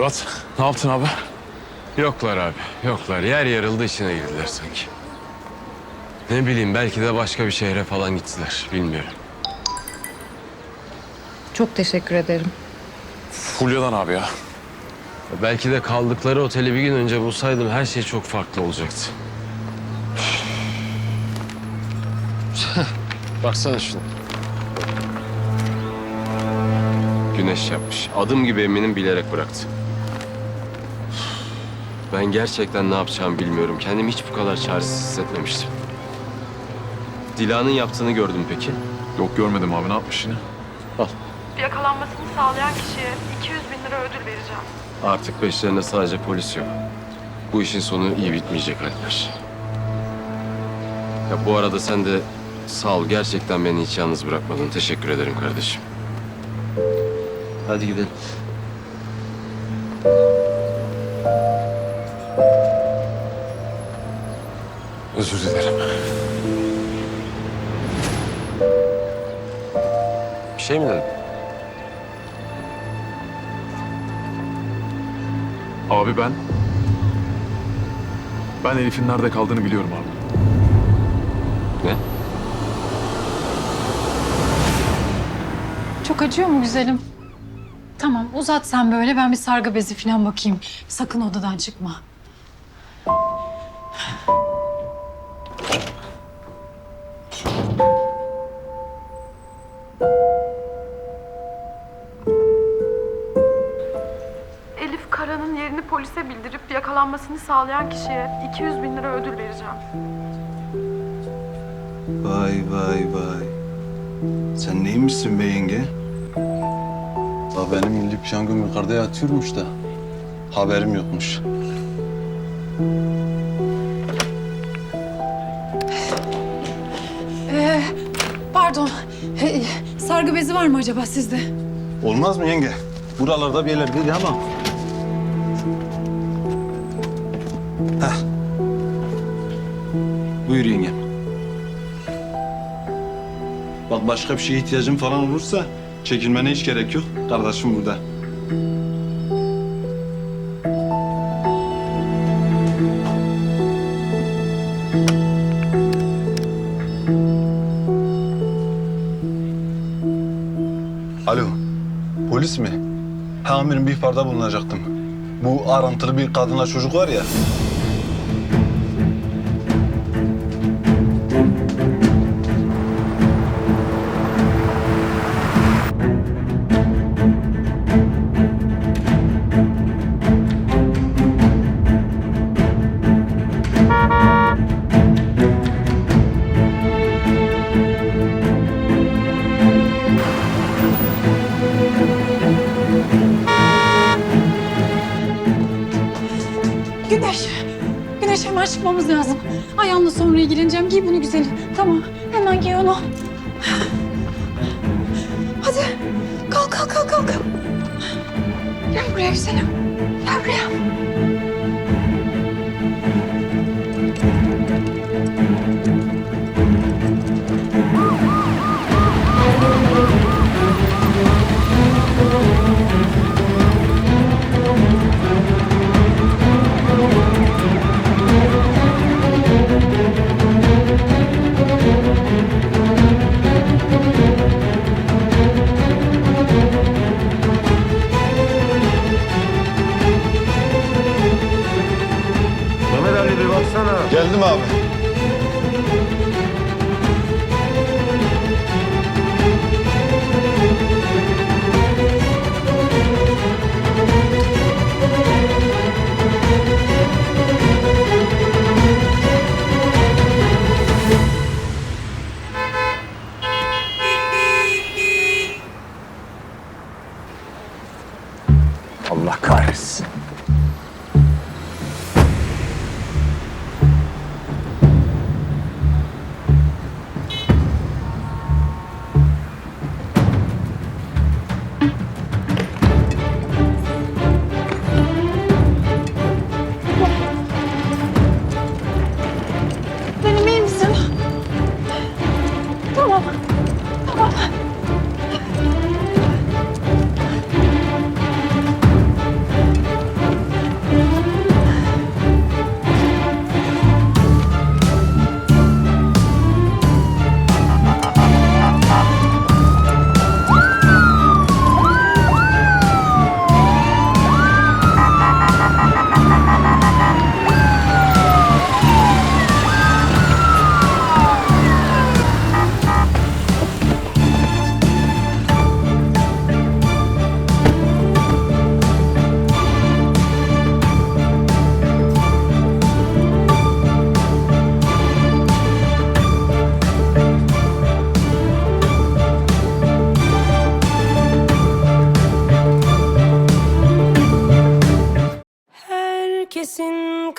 Fırat ne yaptın abi? Yoklar abi, yoklar. Yer yarıldı içine girdiler sanki. Ne bileyim belki de başka bir şehre falan gittiler. Bilmiyorum. Çok teşekkür ederim. Fulya'dan abi ya. Belki de kaldıkları oteli bir gün önce bulsaydım her şey çok farklı olacaktı. Baksana şuna. Güneş yapmış. Adım gibi eminim bilerek bıraktı. Ben gerçekten ne yapacağımı bilmiyorum. Kendimi hiç bu kadar çaresiz hissetmemiştim. Dila'nın yaptığını gördüm peki. Yok görmedim abi ne yapmış yine? Yakalanmasını sağlayan kişiye 200 bin lira ödül vereceğim. Artık peşlerinde sadece polis yok. Bu işin sonu iyi bitmeyecek Alper. Ya bu arada sen de sağ ol. Gerçekten beni hiç yalnız bırakmadın. Teşekkür ederim kardeşim. Hadi gidelim. Özür dilerim. Bir şey mi dedin? Abi ben... Ben Elif'in nerede kaldığını biliyorum abi. Ne? Çok acıyor mu güzelim? Tamam uzat sen böyle ben bir sargı bezi falan bakayım. Sakın odadan çıkma. Yakalanmasını sağlayan kişiye 200 bin lira ödül vereceğim. Vay vay vay. Sen neymişsin be yenge? La benim milli piyango yukarıda yatıyormuş da. Haberim yokmuş. Ee, pardon. Ee, sargı bezi var mı acaba sizde? Olmaz mı yenge? Buralarda bir yerlerdeydi ama. Heh. Buyur yengem. Bak başka bir şeye ihtiyacın falan olursa çekinmene hiç gerek yok. Kardeşim burada. Alo, polis mi? Ha amirim bir ihbarda bulunacaktım. Bu arantılı bir kadınla çocuk var ya. Güneş. Ayağımla sonra ilgileneceğim. Giy bunu güzelim. Tamam. Hemen giy onu. Hadi. Kalk kalk kalk kalk. Gel buraya güzelim. Gel buraya. The moment.